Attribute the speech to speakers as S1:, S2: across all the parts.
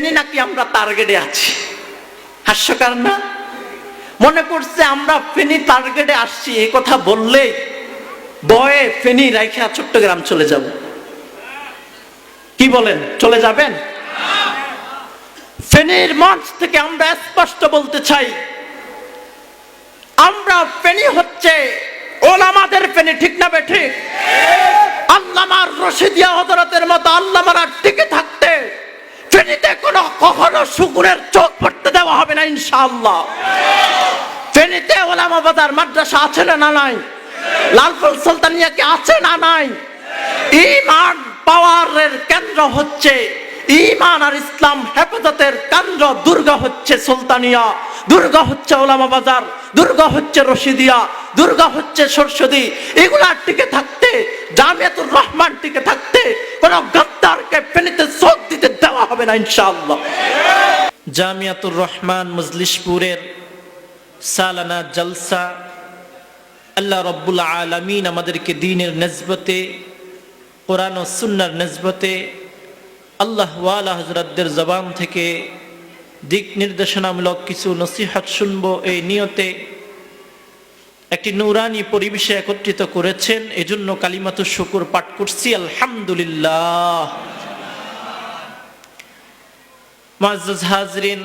S1: ফেনি নাকি আমরা টার্গেটে আছি। হাস্যকর না? মনে করছে আমরা ফেনি টার্গেটে আসছি, এই কথা বললে বয়ে ফেনি রাইখা চট্টগ্রাম চলে যাব। কি বলেন, চলে যাবেন? ফেনীর মঞ্চ থেকে আমরা স্পষ্ট বলতে চাই, আমরা ফেনী হচ্ছে ওলামাদের ফেনী, ঠিক না বেঠে আল্লামার রশিদিয়া হজরতের মতো আল্লামার টিকে থাকতে ফেনীতে কোনো কখনো শুকুরের চোখ পড়তে দেওয়া হবে না, ইনশাআল্লাহ। ফেনীতে ওলামা বাজার মাদ্রাসা আছে না নাই? লালফুল সুলতানিয়া কি আছে না নাই? ইমান পাওয়ারের কেন্দ্র হচ্ছে ইমান আর ইসলাম হেফাজতের কেন্দ্র দুর্গা হচ্ছে সুলতানিয়া, দুর্গা হচ্ছে ওলামা বাজার, দুর্গা হচ্ছে রশিদিয়া, দুর্গা হচ্ছে সরস্বতী। এগুলা টিকে থাকতে, জামিয়াতুর রহমান টিকে থাকতে কোন গদ্দারকে ফেনীতে চোখ দিতে দেওয়া হবে না ইনশাআল্লাহ। জামিয়াতুর রহমান মজলিশপুরের সালানা জলসা, আল্লাহ রব্বুল আলমিন আমাদেরকে দিনের নেজবতে, কোরআন ও সুন্নার নেজবতে আল্লাহ ওয়ালা হজরতদের জবান থেকে দিক নির্দেশনামূলক কিছু নসিহাত শুনব, এই নিয়তে একটি নৌরানি পরিবেশে একত্রিত করেছেন। এজন্য কালিমাতুর শুকুর পাঠ করছি, আলহামদুলিল্লাহ। হাজরিন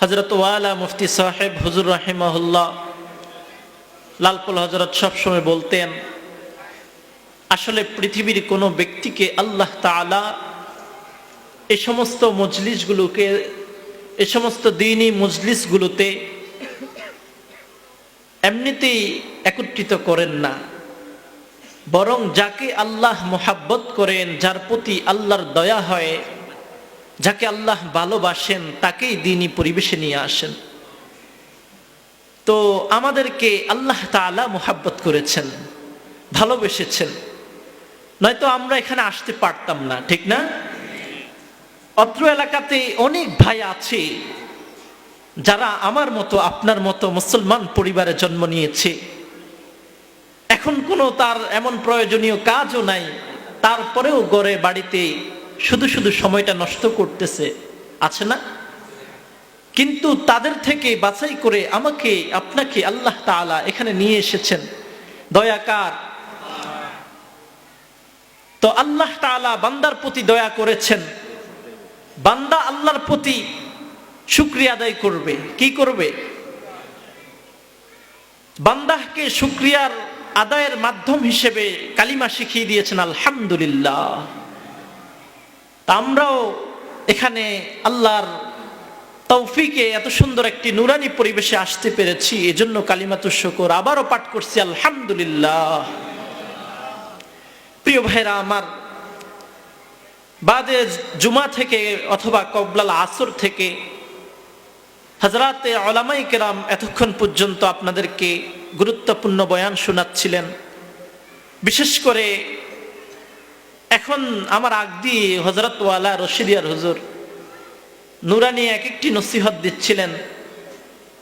S1: হজরত ওয়ালা মুফতি সাহেব হুজুর রাহিমাহুল্লাহ, লালপুল হজরত সবসময় বলতেন আসলে পৃথিবীর কোনো ব্যক্তিকে আল্লাহ তালা এ সমস্ত মজলিসগুলোকে, এ সমস্ত দিনই মজলিসগুলোতে এমনিতেই একত্রিত করেন না। বরং যাকে আল্লাহ মোহাব্বত করেন, যার প্রতি আল্লাহর দয়া হয়, যাকে আল্লাহ ভালোবাসেন, তাকেই দিনই পরিবেশে নিয়ে আসেন। তো আমাদেরকে আল্লাহ তালা মোহাব্বত করেছেন, ভালোবেসেছেন। নয়তো আমরা এখানে আসতে পারতাম না, ঠিক না? অত্র এলাকাতে অনেক ভাই আছে, যারা আমার মতো, আপনার মতো মুসলমান পরিবারে জন্ম নিয়েছে। এখন কোনো তার এমন প্রয়োজনীয় কাজও নাই, তারপরেও গড়ে বাড়িতে শুধু শুধু সময়টা নষ্ট করতেছে, আছে না? কিন্তু তাদের থেকে বাছাই করে আমাকে, আপনাকে আল্লাহ তাআলা এখানে নিয়ে এসেছেন। দয়াকার তো আল্লাহ তাআলা বান্দার প্রতি দয়া করেছেন। বান্দা আল্লাহর প্রতি শুক্রিয়া আদায় করবে। কি করবে? বান্দাহকে শুক্রিয়ার আদায়ের মাধ্যম হিসেবে কালিমা শিখিয়ে দিয়েছেন, আলহামদুলিল্লাহ। তা আমরাও এখানে আল্লাহর তৌফিকে এত সুন্দর একটি নুরানি পরিবেশে আসতে পেরেছি। এজন্য কালিমাতুর শকর আবারও পাঠ করছি, আলহামদুলিল্লাহ। প্রিয় ভাইরা আমার, বাদে জুমা থেকে অথবা কবলাল আসর থেকে হজরাতে অলামাই কেরাম এতক্ষণ পর্যন্ত আপনাদেরকে গুরুত্বপূর্ণ বয়ান শোনাচ্ছিলেন। বিশেষ করে এখন আমার আগ দিয়ে হজরতওয়ালা রশিদিয়ার হুজুর নুরানি এক একটি নসিহত দিচ্ছিলেন।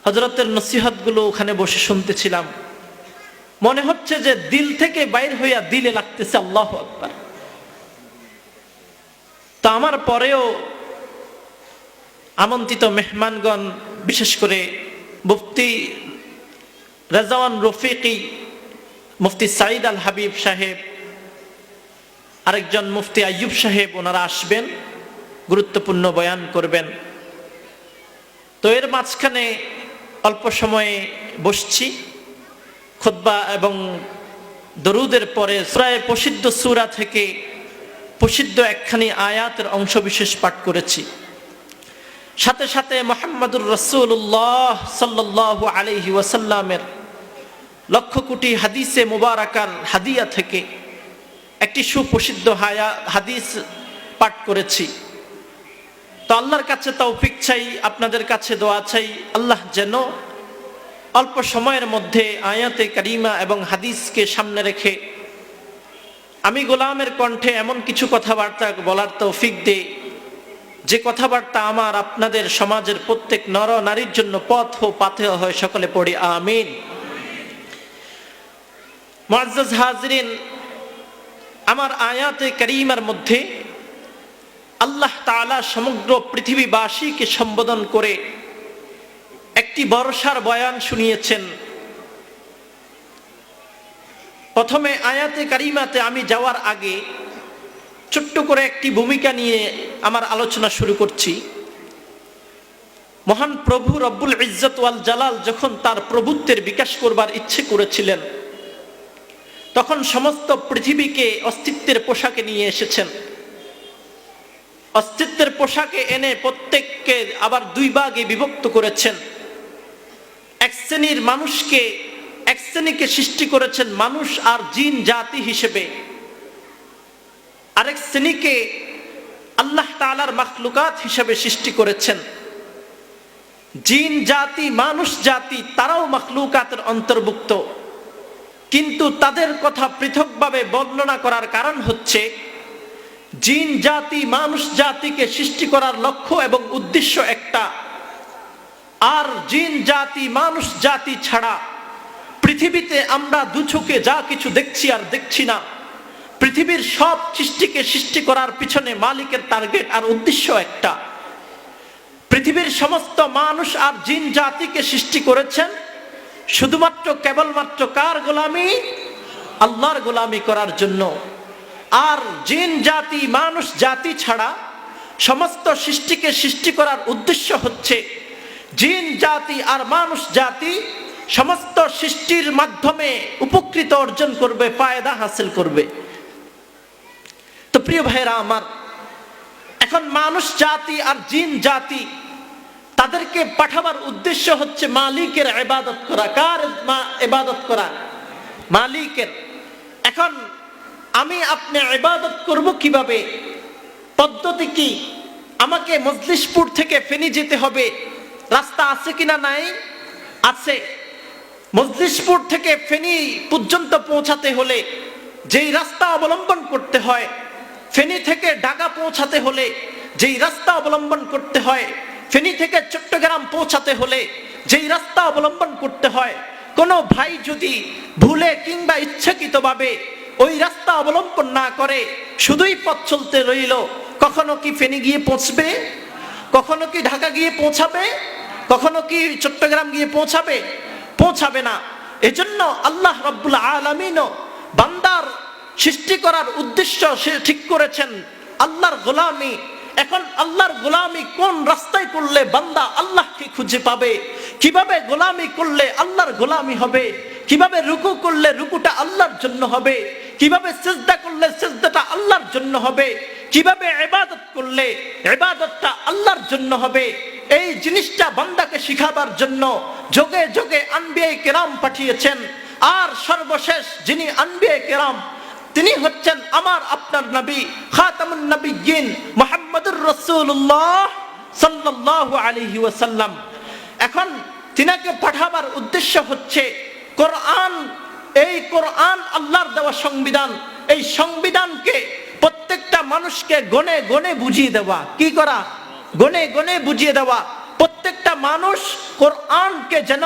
S1: হজরতের নসিহতগুলো ওখানে বসে শুনতেছিলাম। মনে হচ্ছে যে দিল থেকে বাইর হইয়া দিলে লাগতেছে আল্লাহ আকবার। তো আমার পরেও আমন্ত্রিত মেহমানগণ, বিশেষ করে মুফতি রাজাওয়ান রফিকি, মুফতি সাইদ আল হাবিব সাহেব, আরেকজন মুফতি আইয়ুব সাহেব, ওনারা আসবেন, গুরুত্বপূর্ণ বয়ান করবেন। তো এর মাঝখানে অল্প সময়ে বসছি। খোদ্া এবং দরুদের পরে প্রায় প্রসিদ্ধ সুরা থেকে প্রসিদ্ধ একখানি আয়াতের অংশবিশেষ পাঠ করেছি। সাথে সাথে মোহাম্মদুর রসুল্লাহ সাল্লাহ আলহি ওয়াসাল্লামের লক্ষ কোটি হাদিসে মুবারাকার হাদিয়া থেকে একটি সুপ্রসিদ্ধ হায়া, হাদিস পাঠ করেছি। তো আল্লাহর কাছে তৌফিক চাই, আপনাদের কাছে দোয়া চাই, আল্লাহ যেন অল্প সময়ের মধ্যে আয়াতে কারিমা এবং হাদিসকে সামনে রেখে আমি গোলামের কণ্ঠে এমন কিছু কথাবার্তা বলার তৌফিক দে যে কথাবার্তা আমার আপনাদের সমাজের প্রত্যেক নর নারীর জন্য পথ ও পাথে হয়, সকলে পড়ি আমিন। হাজরিন, আমার আয়াতে কারিমার মধ্যে আল্লাহ তাআলা সমগ্র পৃথিবীবাসীকে সম্বোধন করে একটি বর্ষার বয়ান শুনিয়েছেন। প্রথমে আয়াতে কারিমাতে আমি যাওয়ার আগে ছোট্ট করে একটি ভূমিকা নিয়ে আমার আলোচনা শুরু করছি। মহান প্রভু রব্বুল ইজ্জত ওয়াল জালাল যখন তার প্রভুত্বের বিকাশ করবার ইচ্ছে করেছিলেন, তখন সমস্ত পৃথিবীকে অস্তিত্বের পোশাকে নিয়ে এসেছেন। অস্তিত্বের পোশাকে এনে প্রত্যেককে আবার দুই ভাগে বিভক্ত করেছেন। এক শ্রেণির মানুষকে, এক শ্রেণীকে সৃষ্টি করেছেন মানুষ আর জিন জাতি হিসেবে। আরেক শ্রেণীকে আল্লাহ তালার মাখলুকাত হিসেবে সৃষ্টি করেছেন। জিন জাতি, মানুষ জাতি, তারাও মাখলুকাতের অন্তর্ভুক্ত। কিন্তু তাদের কথা পৃথকভাবে বর্ণনা করার কারণ হচ্ছে, জিন জাতি, মানুষ জাতিকে সৃষ্টি করার লক্ষ্য এবং উদ্দেশ্য একটা। আর জিন, জাতি, মানুষ, জাতি ছাড়া পৃথিবীতে আমরা দুচোখে যা কিছু দেখছি আর দেখছি না। পৃথিবীর সব সৃষ্টিকে সৃষ্টি করার পিছনে মালিকের টার্গেট আর উদ্দেশ্য একটা। পৃথিবীর সমস্ত মানুষ আর জিন, জাতিকে সৃষ্টি করেছেন শুধুমাত্র কেবলমাত্র কার গোলামি? আল্লাহর গোলামি করার জন্য। আর জিন, জাতি, মানুষ, জাতি ছাড়া সমস্ত সৃষ্টিকে সৃষ্টি করার উদ্দেশ্য হচ্ছে জিন জাতি আর মানুষ জাতি সমস্ত সৃষ্টির মাধ্যমে উপকৃত অর্জন করবে, ফায়দা হাসিল করবে। তো প্রিয় ভাইরা আমার, এখন মানুষ জাতি আর জিন জাতি তাদেরকে পাঠাবার উদ্দেশ্য হচ্ছে মালিকের এবাদত করা। কার এবাদত করা? মালিকের। এখন আমি আপনি ইবাদত করব কীভাবে? পদ্ধতি কি? আমাকে মজলিশপুর থেকে ফেনি যেতে হবে। রাস্তা আছে কিনা নাই? আছে। মজলিশপুর থেকে ফেনি পর্যন্ত পৌঁছাতে হলে যেই রাস্তা অবলম্বন করতে হয়, ফেনি থেকে ঢাকা পৌঁছাতে হলে যেই রাস্তা অবলম্বন করতে হয়, ফেনি থেকে চট্টগ্রাম পৌঁছাতে হলে যেই রাস্তা অবলম্বন করতে হয়, কোনো ভাই যদি ভুলে কিংবা ইচ্ছাকৃতভাবে ওই রাস্তা অবলম্বন না করে, শুধুই পথ চলতে রইল, কখনো কি ফেনি গিয়ে পৌঁছবে? কখনো কি ঢাকা গিয়ে পৌঁছাবে? কখনো কি চট্টগ্রাম গিয়ে পৌঁছাবে? পৌঁছাবে না। এজন্য আল্লাহ রব্বুল আলমিনও বান্দার সৃষ্টি করার উদ্দেশ্য সে ঠিক করেছেন। আল্লাহর গোলামি। এখন আল্লাহর গোলামি কোন রাস্তায় করলে বান্দা আল্লাহকে খুঁজে পাবে? কীভাবে গোলামি করলে আল্লাহর গোলামি হবে? কীভাবে রুকু করলে রুকুটা আল্লাহর জন্য হবে? কীভাবে সেজদা করলে সেজদাটা আল্লাহর জন্য হবে? কীভাবে এবাদত করলে এবাদতটা আল্লাহর জন্য হবে? এই জিনিসটা বান্দাকে শিখাবার জন্য যোগে যোগে আনবিয়াই কেরাম পাঠিয়েছেন। আর সর্বশেষ যিনি আনবিয়াই কেরাম, তিনি হচ্ছেন আমার আপনার নবী, খাতামুন নবীন মোহাম্মদুর রসুল্লাহ সাল্লাল্লাহু আলাইহি ওয়াসাল্লাম। এখন তিনাকে পাঠাবার উদ্দেশ্য হচ্ছে কোরআন, এই কোরআন আল্লাহর দেওয়া সংবিধান, এই সংবিধানকে প্রত্যেকটা মানুষকে গনে গনে বুঝিয়ে দেওয়া। কি করা? গনে গনে বুঝিয়ে দেওয়া। প্রত্যেকটা মানুষ কোরআনকে যেন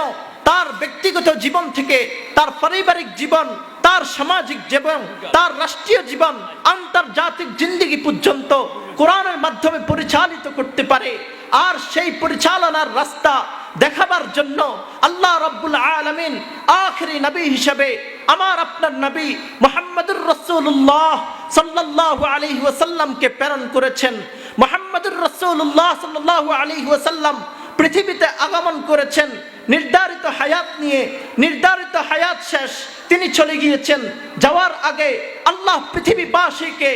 S1: তার ব্যক্তিগত জীবন থেকে, তার পারিবারিক জীবন, তার সামাজিক জীবন, তার রাষ্ট্রীয় জীবন, আন্তর্জাতিক জিন্দিগি পর্যন্ত কোরআনের মাধ্যমে পরিচালিত করতে পারে। আর সেই পরিচালনার রাস্তা দেখাবার জন্য আল্লাহ রব্বুল আলমিন আখরি নবী হিসেবে আমার আপনার নবী মোহাম্মদুর রসুল্লাহ সাল্লাহ আলী ওয়াসাল্লামকে প্রেরণ করেছেন। মোহাম্মদুর রসুল্লাহ সাল্লাহ আলী ওয়াসাল্লাম পৃথিবীতে আগমন করেছেন, নির্ধারিত হায়াত নিয়ে, নির্ধারিত হায়াত শেষ, তিনি চলে গিয়েছেন। যাওয়ার আগে আল্লাহ পৃথিবীবাসীকে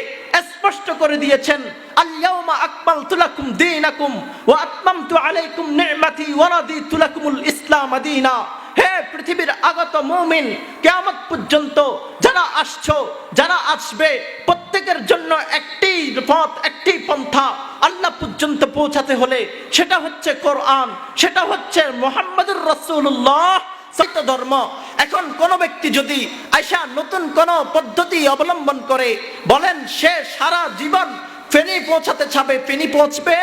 S1: স্পষ্ট করে দিয়েছেন আল্লাউমা আকমালতু লাকুম দীনাকুম ওয়া আতমামতু আলাইকুম নি'মাতি ওয়া রাদিতু ইসলাম দীনা। হে পৃথিবীর আগত মুমিন কেমন পর্যন্ত যারা আসছো, যারা আসবে, প্রত্যেকের জন্য একটি পথ, একটি পন্থা আল্লাহ পর্যন্ত পৌঁছাতে হলে সেটা হচ্ছে কোরআন, সেটা হচ্ছে মোহাম্মদুর রসুল্লাহ সত্য ধর্ম। এখন কোন ব্যক্তি যদি আইসা নতুন কোন পদ্ধতি অবলম্বন করে, বলেন সে সারা জীবন ফেনি পৌঁছাতে চাবে, ফেনি পৌঁছবে?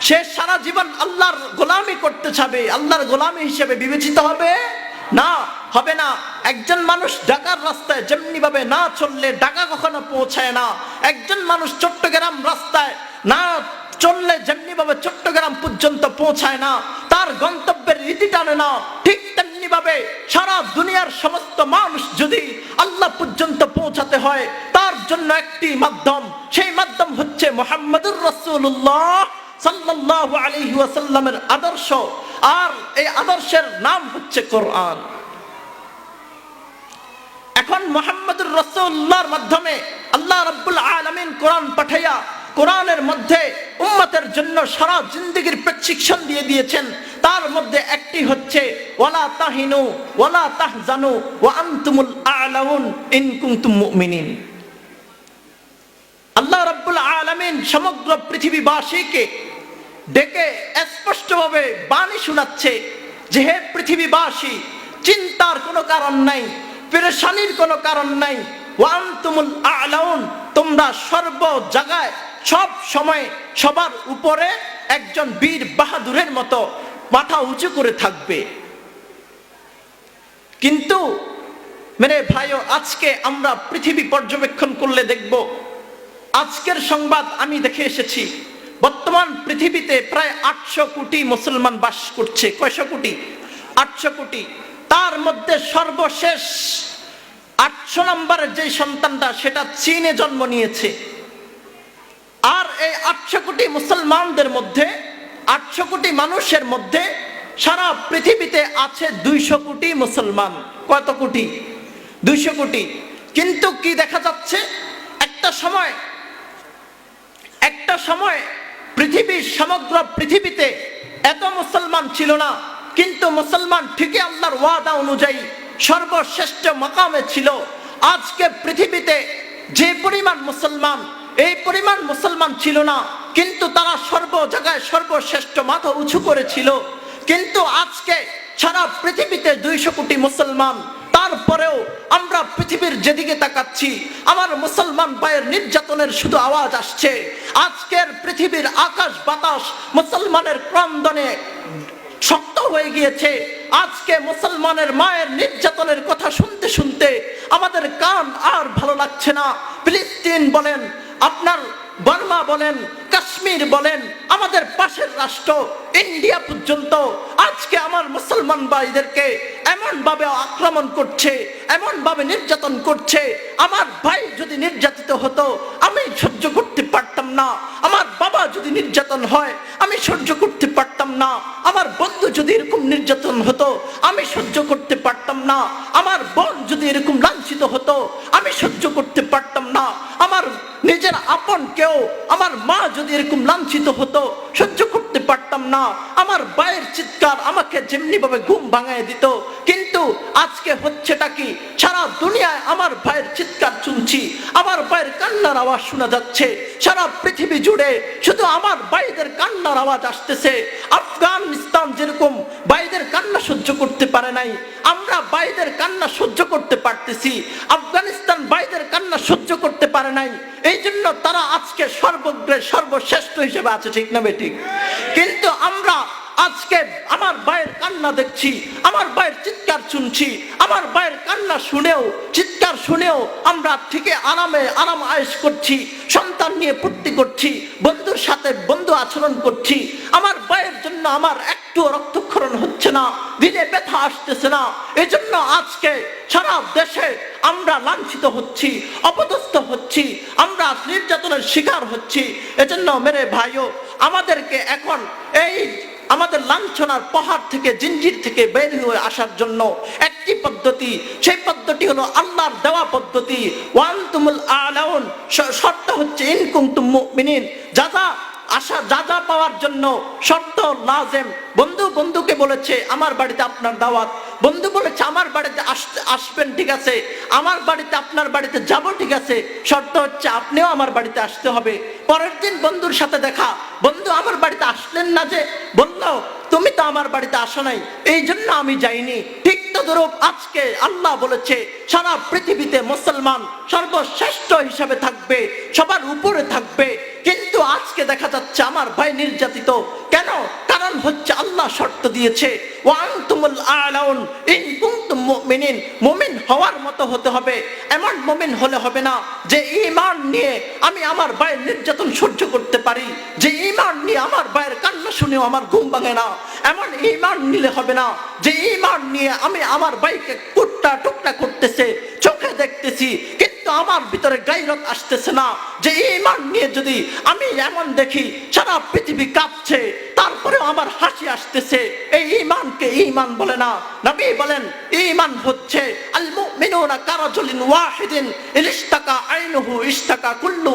S1: সে সারা জীবন আল্লাহর গোলামি করতে চাবে, আল্লাহর গোলামি হিসেবে বিবেচিত হবে? না হবে না। একজন মানুষ ঢাকার রাস্তায় যেমনি ভাবে না চললে ঢাকা কখনো পৌঁছায় না। একজন মানুষ চট্টগ্রাম রাস্তায় না চললে যেমনি ভাবে চট্টগ্রাম পর্যন্ত পৌঁছায় না, তার গন্তব্যের রীতি টানে না। ঠিক তেমনি ভাবে সারা দুনিয়ার সমস্ত মানুষ যদি আল্লাহ পর্যন্ত পৌঁছাতে হয়, তার জন্য একটি মাধ্যম, সেই মাধ্যম হচ্ছে মোহাম্মদুর রসুল্লাহ সাল্লাল্লাহু আলাইহি ওয়াসাল্লামের আদর্শ। আর এই আদর্শের নাম হচ্ছে কোরআন। এখন মোহাম্মদুর রসুল্লাহর মাধ্যমে আল্লাহ রব্বুল আলমিন কোরআন পাঠাইয়া কোরআনের মধ্যে উম্মতের জন্য সারা জিন্দগির প্রেসক্রিপশন দিয়ে দিয়েছেন। তার মধ্যে একটি হচ্ছে, ওয়ালা তাহিনু, ওয়ালা তাহজানু, ওয়া আনতুমুল আলাউন ইন কুনতুম মুমিনিন। আল্লাহ রাব্বুল আলামিন সমগ্র পৃথিবীবাসীকে ডেকে স্পষ্টভাবে বাণী শোনাচ্ছে যে হে পৃথিবীবাসী, চিন্তার কোনো কারণ নাই, পেরেশানির কোনো কারণ নাই। ওয়ান তুমুল আলাউন, তোমরা সর্ব জায়গায়, সব সময় সবার উপরে একজন বীর বাহাদুরের মতো মাথা উঁচু করে থাকবে। কিন্তু মেরে ভাইও, আজকে আমরা পৃথিবী পর্যবেক্ষণ করলে দেখব, আজকের সংবাদ আমি দেখে এসেছি। বর্তমান পৃথিবীতে প্রায় আটশো কোটি মুসলমান বাস করছে। কয়শো কোটি? আটশো কোটি। তার মধ্যে সর্বশেষ আটশো নম্বরের যে সন্তানটা, সেটা চীনে জন্ম নিয়েছে। আর এই আটশো কোটি মুসলমানদের মধ্যে, আটশো কোটি মানুষের মধ্যে সারা পৃথিবীতে আছে দুইশো কোটি মুসলমান। কত কোটি? দুইশো কোটি। কিন্তু কি দেখা যাচ্ছে? একটা সময় একটা সময় পৃথিবীর সমগ্র পৃথিবীতে এত মুসলমান ছিল না, কিন্তু মুসলমান ঠিকই আল্লাহর ওয়াদা অনুযায়ী সর্বশ্রেষ্ঠ মকামে ছিল। আজকে পৃথিবীতে যে পরিমাণ মুসলমান, এই পরিমাণ মুসলমান ছিল না, কিন্তু তারা সর্ব জায়গায় সর্বশ্রেষ্ঠ মাথা উঁচু করেছিল। কিন্তু আজকে সারা পৃথিবীতে দুইশো কোটি মুসলমান তারপরেও আমরা পৃথিবীর যেদিকে তাকাচ্ছি, আমার মুসলমান ভাইয়ের নির্যাতনের শুধু আওয়াজ আসছে। আজকের পৃথিবীর আকাশ বাতাস মুসলমানের ক্রন্দনে শক্ত হয়ে গিয়েছে। আজকে মুসলমানের মায়ের নির্যাতনের কথা শুনতে শুনতে আমাদের কান আর ভালো লাগছে না। ফিলিস্তিন বলেন, আপনার বর্মা বলেন, কাশ্মীর বলেন, আমাদের পাশের রাষ্ট্র ইন্ডিয়া পর্যন্ত। আজকে আমার মুসলমান ভাইদেরকে এমন ভাবে আক্রমণ করছে এমন ভাবে নির্যাতন করছে। আমার ভাই যদি নির্যাতিত হতো, আমি সহ্য করতে পারতাম না। আমার বাবা যদি নির্যাতন হয়, আমি সহ্য করতে পারতাম না। আমার বন্ধু যদি এরকম নির্যাতন হতো, আমি সহ্য করতে পারতাম না। আমার বোন যদি এরকম লাঞ্ছিত হতো, আমি সহ্য করতে নিজের আপন কেউ আমার মা যদি এরকম লাঞ্ছিত হতো, সহ্য করতে পারতাম না। আমার ভাইয়ের চিৎকার আমাকে যেমনি ভাবে ঘুম ভাঙায় দিত। কিন্তু আজকে হচ্ছেটা কি? সারা দুনিয়ায় আমার ভাইয়ের চিৎকার শুনছি। আমার ভাইয়ের কান্নার আওয়াজ শোনা যাচ্ছে। সারা পৃথিবী জুড়ে শুধু আমার ভাইদের কান্নার আওয়াজ আসতেছে। আফগানিস্তান যেরকম ভাইদের কান্না সহ্য করতে পারে নাই, আমরা ভাইদের কান্না সহ্য করতে পারতেছি। আফগানিস্তান ভাইদের কান্না সহ্য করতে পারে নাই। এই জন্য তারা আজকে সর্বগ্রে সর্বশ্রেষ্ঠ হিসেবে আছে, ঠিক না বেঠিক? কিন্তু আমরা আজকে আমার ভাইয়ের কান্না দেখছি, আমার ভাইয়ের চিৎকার শুনছি, আমার ভাইয়ের কান্না শুনেও, চিৎকার শুনেও আমরা ঠিকই আরামে আরাম আয়েস করছি, সন্তান নিয়ে ফুর্তি করছি, বন্ধুর সাথে বন্ধু আচরণ করছি, আমার ভাইয়ের জন্য আমার একটু রক্তক্ষরণ হচ্ছে না দিনে ব্যথা আসতেছে না এই জন্য আজকে সারা দেশে আমরা লাঞ্ছিত হচ্ছি, অপদস্থ হচ্ছি, আমরা নির্যাতনের শিকার হচ্ছি, এজন্য মেরে ভাইও, আমাদেরকে এখন এই আমাদের লাঞ্ছনার পাহাড় থেকে, জিঞ্জির থেকে বের হয়ে আসার জন্য একটি পদ্ধতি। সেই পদ্ধতি হলো আল্লাহর দেওয়া পদ্ধতি। ওয়ান তুমুল আলাউন শর্ত হচ্ছে ইনকুম তুম যা যা আশা যা যা পাওয়ার জন্য শর্ত লাজেম। বন্ধু বন্ধুকে বলেছে, আমার বাড়িতে আপনার দাওয়াত। বন্ধু বলেছে, আমার বাড়িতে আসবেন, ঠিক আছে। আমার বাড়িতে, আপনার বাড়িতে যাব, ঠিক আছে। শর্ত হচ্ছে আপনিও আমার বাড়িতে আসতে হবে। পরের দিন বন্ধুর সাথে দেখা। বন্ধু, আমার বাড়িতে আসলেন না যে? বলল, তুমি তো আমার বাড়িতে আসো নাই। এই জন্য আমি যাইনি। ঠিক তদরূপ আজকে আল্লাহ বলেছে, সারা পৃথিবীতে মুসলমান সর্বশ্রেষ্ঠ হিসাবে থাকবে, সবার উপরে থাকবে। কিন্তু আজকে দেখা যাচ্ছে আমার ভাই নির্যাতিত। কেন? কারণ হচ্ছে আল্লাহ শর্ত দিয়েছে মুমিন হওয়ার মতো হতে হবে, এমন মুমিন হলে হবে না যে ঈমান নিয়ে আমি আমার ভাইয়ের নির্যাতন সহ্য করতে পারি, যে শুনেও আমার ঘুম ভাঙে না। এমন ইমান নিলে হবে না। যে ইমান নিয়ে আমি আমার বাইকে কুট্টা টুকটা করতেছে, চোখে দেখতেছি, কিন্তু আমার ভিতরে গাইরত আসতেছে না যে ঈমান নিয়ে যদি আমি এমন দেখি, সারা পৃথিবী কাঁপছে, তারপরেও আমার হাসি আসতেছে। এই ঈমানকে ঈমান বলে না। নবী বলেন, ঈমান হচ্ছে আল মুমিনুনা কারাজুলিন ওয়াহিদিন ইলিশতাকা আইনুহু ইশতাকা কুল্লু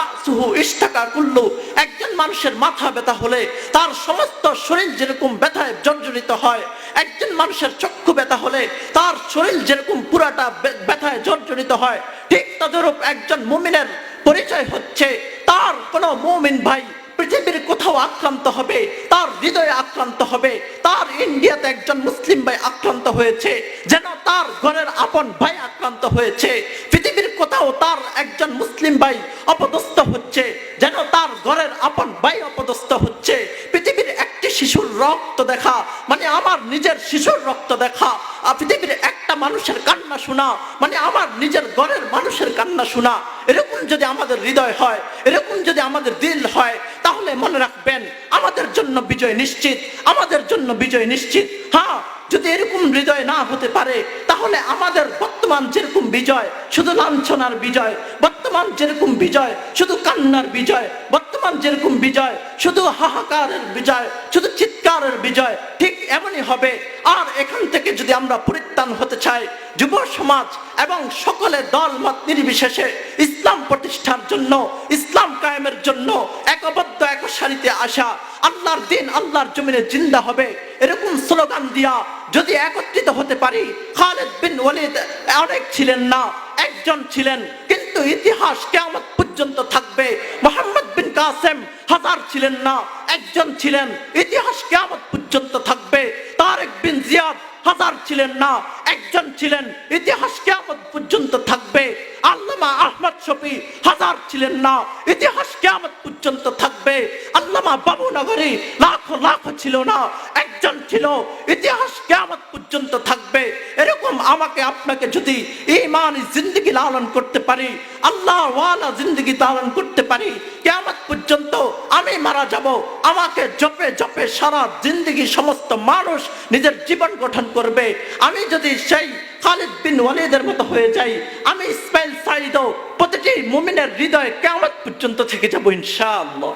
S1: রাসুহু ইশতাকা কুল্লু। একজন মানুষের মাথা ব্যথা হলে তার সমস্ত শরীর যেরকম ব্যথায় জর্জরিত হয়, একজন মানুষের চক্ষু ব্যথা হলে তার শরীর যেরকম পুরাটা ব্যথায় জর্জরিত হয়। ঠিক তদরূপ একজন মুমিনের পরিচয় হচ্ছে, তার কোনো মুমিন ভাই পৃথিবীর কোথাও আক্রান্ত হবে, তার হৃদয়ে আক্রান্ত হবে, তার ইন্ডিয়াতে একজন মুসলিম ভাই আক্রান্ত হয়েছে, যেন তার ঘরের আপন ভাই আক্রান্ত হয়েছে, পৃথিবীর কোথাও তার একজন মুসলিম ভাই অপদস্থ হচ্ছে, যেন তার ঘরের আপন ভাই অপদস্থ হচ্ছে। পৃথিবীর একটি শিশুর রক্ত দেখা মানে আমার নিজের শিশুর রক্ত দেখা পৃথিবীর একটা মানুষের কান্না শোনা মানে আমার নিজের ঘরের মানুষের কান্না শোনা, এরকম যদি আমাদের হৃদয় হয়, এরকম যদি আমাদের দিল হয়, তাহলে মনে রাখবেন আমাদের জন্য বিজয় নিশ্চিত, আমাদের জন্য বিজয় নিশ্চিত। হ্যাঁ যদি এরকম হৃদয় না হতে পারে, তাহলে আমাদের বর্তমান যেরকম বিজয়, শুধু লাঞ্ছনার বিজয়, বর্তমান যেরকম বিজয়, শুধু কান্নার বিজয়, বর্তমান যেরকম বিজয়, শুধু হাহাকারের বিজয়, শুধু চিৎকারের বিজয়, ঠিক এমনই হবে। আর এখান থেকে যদি আমরা পরিত্রাণ হতে চাই যুব সমাজ এবং সকলে দল মত নির্বিশেষে ইসলাম প্রতিষ্ঠার জন্য, ইসলাম কায়েমের জন্য একবদ্ধ এক সারিতে আসা। আল্লাহর দিন আল্লাহর জমিনে জিন্দা হবে এরকম স্লোগান দিয়া যদি একত্রিত হতে পারি, খালেদ বিন ওয়ালিদ অনেক ছিলেন না, একজন ছিলেন, কিন্তু ইতিহাস কেমন পর্যন্ত থাকবে। মোহাম্মদ বিন কাসেম হাজার ছিলেন না, একজন ছিলেন, ইতিহাস কেমন পর্যন্ত থাকবে। তারেক বিন জিয়াদ হাজার ছিলেন না একজন ছিলেন। ইতিহাস কেমন পর্যন্ত থাকবে। আল্লামা আহমদ শফি হাজার ছিলেন না। ইতিহাস কেমন পর্যন্ত থাকবে। আল্লামা বাবু নগরী লাখো লাখো ছিল না, একজন ছিল। ইতিহাস কেমন পর্যন্ত থাকবে। এরকম আমাকে আপনাকে যদি ইমান জিন্দগি লালন করতে পারি আল্লাহ ওয়ালা জিন্দগি লালন করতে পারি কেমন পর্যন্ত আমি মারা যাব। আমাকে জপে জপে সারা জিন্দগি সমস্ত মানুষ নিজের জীবন গঠন করবে। আমি যদি সেই খালিদ বিন ওয়ালিদের মতো হয়ে যাই। আমি ইসমাইল সাইদও প্রতিটি মুমিনের হৃদয় কেমন পর্যন্ত থেকে যাব ইনশাআল্লাহ।